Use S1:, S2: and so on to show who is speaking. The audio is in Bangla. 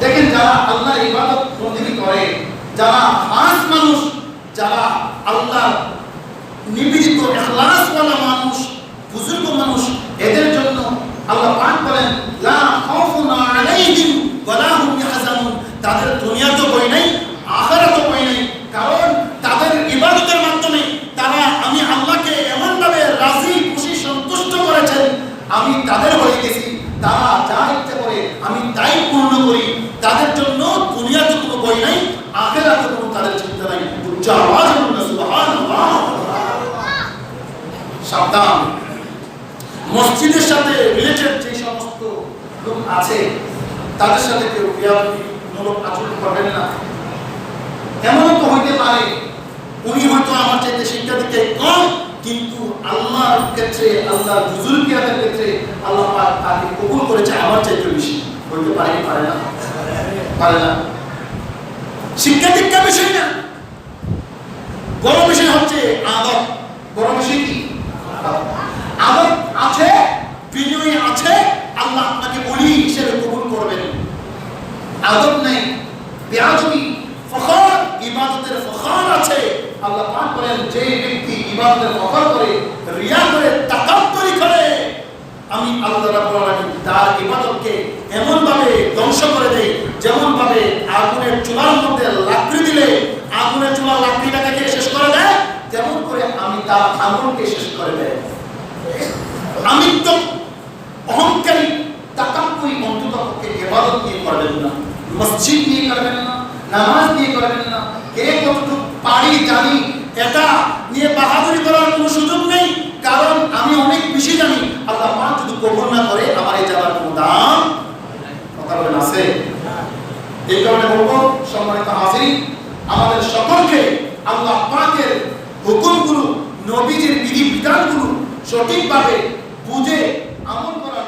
S1: দেখেন যারা আল্লাহ ইবাদত বন্দেগী করে, যারা খাস মানুষ, যারা আল্লাহ নিবেদিত ইখলাসওয়ালা মানুষ, বুজুর্গ মানুষ, এদের জন্য আল্লাহ পাক বলেন, লা খাউফুন আলাইহিম ওয়ালা হুম ইয়াহজানুন। তাদের দুনিয়াতে বই নাই, আখিরাতে বই নাই, কারণ তাদের ইবাদতের মাধ্যমে তারা আমি আল্লাহকে এমন ভাবে রাজি, খুশি, সন্তুষ্ট করেছেন, আমি তাদের হয়ে গেছি। তারা যা ইচ্ছে করে আমি তাই পূর্ণ করি তাদের জন্য দুনিয়াতে কোনো বই নাই আখেরাতে কোনো তাদের চিন্তা নাই উচ্চ আওয়াজ বলুন সুবহানাল্লাহ সাবধান। মসজিদের সাথে রিলেটেড যে সমস্ত লোক আছে, তাদের সাথে কেউ ক্রিয়ামূলক আচরণ করবেন না। এমনও তো হইতে পারে, উনি হয়তো আমার চাইতে শিক্ষা দিতে কম, কিন্তু আল্লাহর ক্ষেত্রে, আল্লাহর হুজুর কিয়াদের ক্ষেত্রে আল্লাহ পাক তাকে কবুল করেছে আমার চাইতে বেশি। হইতে পারে পারে না? পারে না। শিক্ষা দীক্ষা বিষয় না। বড় বিষয় হচ্ছে আদব বড় বিষয় কি আদব আছে বিনয় আছে আল্লাহ আপনাকে বলি হিসেবে কবুল করবেন। আদব নেই বেয়াদবি ফখর, ইবাদতের ফখর আছে। আল্লাহ পাক বলেন, যে ব্যক্তি ইবাদতের ফখর করে, রিয়া করে তাকাব্বুরি করে, আমি আল্লাহ রাব্বুল আলামিন তার ইবাদতকে এমন ভাবে ধ্বংস করে দেই যেমন ভাবে আগুনের চুলার মধ্যে লাকড়ি দিলে আগুনের চুলার লাকড়িটাকে শেষ করে দেয়? তেমন করে আমি তার আগুনকে শেষ করে দেয় আমি তো অহংকারী তাকাব্বুরি অন্তত পক্ষে ইবাদত নিয়ে করবেন না। মসজিদ নিয়ে করবেন না, নামাজ নিয়ে করবেন না। কে পারি জানি, এটা নিয়ে বাহাদুরি করার কোনো সুযোগ নেই। কারণ আমি অনেক বেশি জানি। আল্লাহ যদি না করে, আমার এই কোনো দাম আছে? এই কারণে বলব, সম্মানিত হাজির আমাদের সকলকে আল্লাহ পাকের হুকুমগুলো, নবীজির বিধি বিধানগুলো সঠিকভাবে বুঝে আমল করার